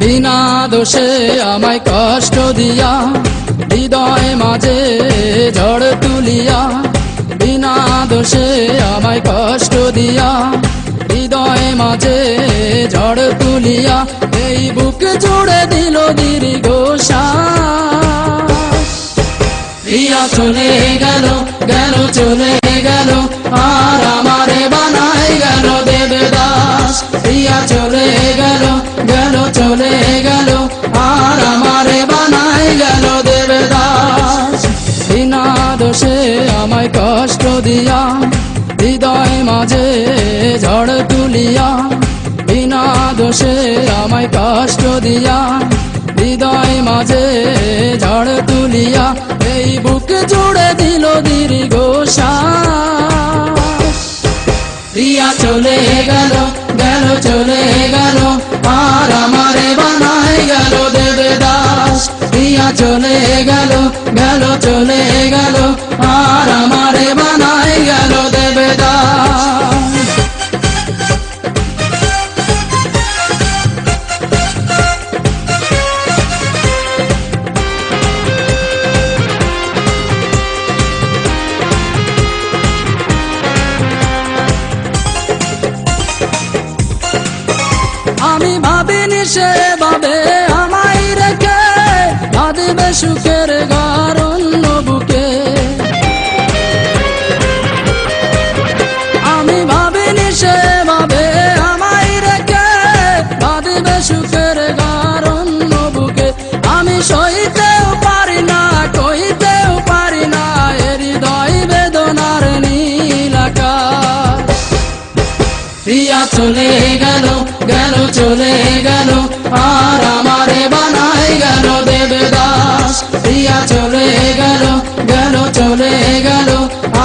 বিনা দোষে আমায় কষ্ট দিয়া, হৃদয় মাঝে ঝড় তুলিয়া, বিনা দোষে আমায় কষ্ট দিয়া, হৃদয় মাঝে ঝড় তুলিয়া, এই বুক জুড়ে দিল দীর্ঘ শ্বাস। প্রিয়া চলে গেল গেল চলে গেল, আর চলে গেল গেল, চলে গেল। আর আমারে বানাই গেল দেবদাস। বিনা দোষে আমায় কষ্ট দিয়া, হৃদয় মাঝে ঝড় তুলিয়া। বিনা দোষে আমায় কষ্ট দিয়া, হৃদয় মাঝে ঝড় তুলিয়া। এই বুক জুড়ে দিল দীর্ঘ শ্বাস প্রিয়া চলে গেল গেল চলে গেল আর আমারে বানাই গেল দেবদাস। দিয়া চলে গেল গেল চলে সে ভাবে আমায় রেখে বাঁধবে সুখের ঘর বুকে। আমি ভাবিনি সে ভাবে আমায় রেখে বাঁধবে সুখের ঘর বুকে। আমি সইতেও পারি না কইতেও পারি না হৃদয় বেদনার নীল আকাশ। প্রিয়া চলে গেল চলে গেল, আর আমারে বানাই গেল দেবদাস। প্রিয়া চলে গেল গেল চলে গেল,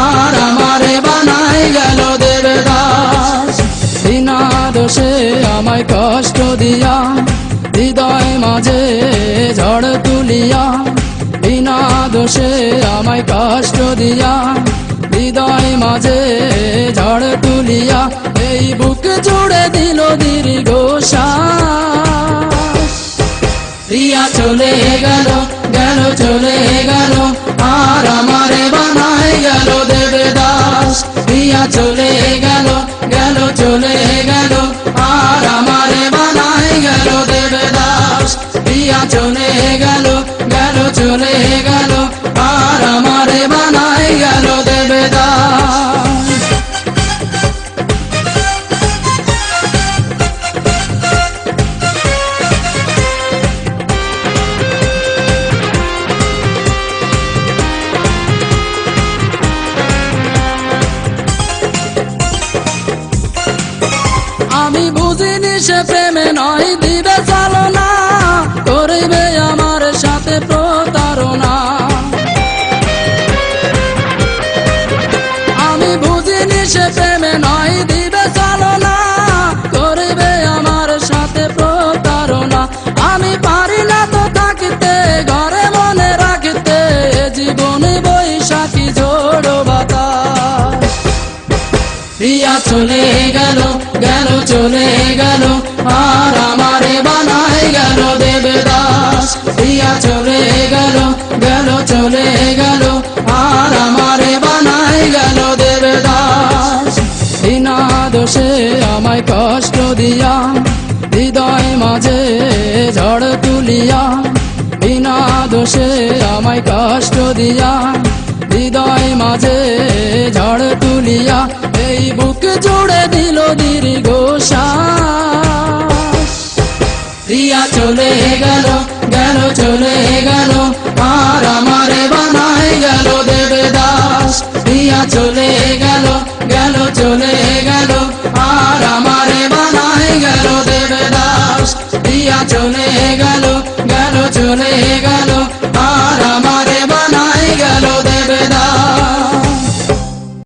আর আমারে বানাই গেল দেবদাস। বিনা দোষে আমায় কষ্ট দিয়া, হৃদয় মাঝে ঝড় তুলিয়া বিনা দোষে আমায় কষ্ট দিয়া হৃদয় মাঝে ঝড় তুলিয়া এই বুক জুড়ে দিল দীর্ঘ প্রিয়া চলে গেল গেল, চলে গেল, আর আমারে বানাই গেল দেবদাস। রিয়া চলে গেল গেল, চলে গেল, আর আমারে বানাই গেল দেবদাস। রিয়া চলে গেল গেল, চলে গেল সে প্রেমে নয় দিবে চলে গেল গেল, চলে গেল। আর আমারে বানাই গেল দেবদাস। প্রিয়া চলে গেল গেল, চলে গেল। আর আমারে বানাই গেল দেবদাস। বিনা দোষে আমায় কষ্ট দিয়া, হৃদয় মাঝে ঝড় তুলিয়া। বিনা দোষে আমায় কষ্ট দিয়া হৃদয় মাঝে ঝড় তুলিয়া এই বুক জুড়ে দিল দীর্ঘ প্রিয়া চলে গেল গেল, চলে গেল, আর আমারে বানাই গেল দেবদাস। প্রিয়া চলে গেল গেল, চলে গেল, আর আমারে বানাই গেল দেবদাস। প্রিয়া চলে গেল গেল, চলে গেল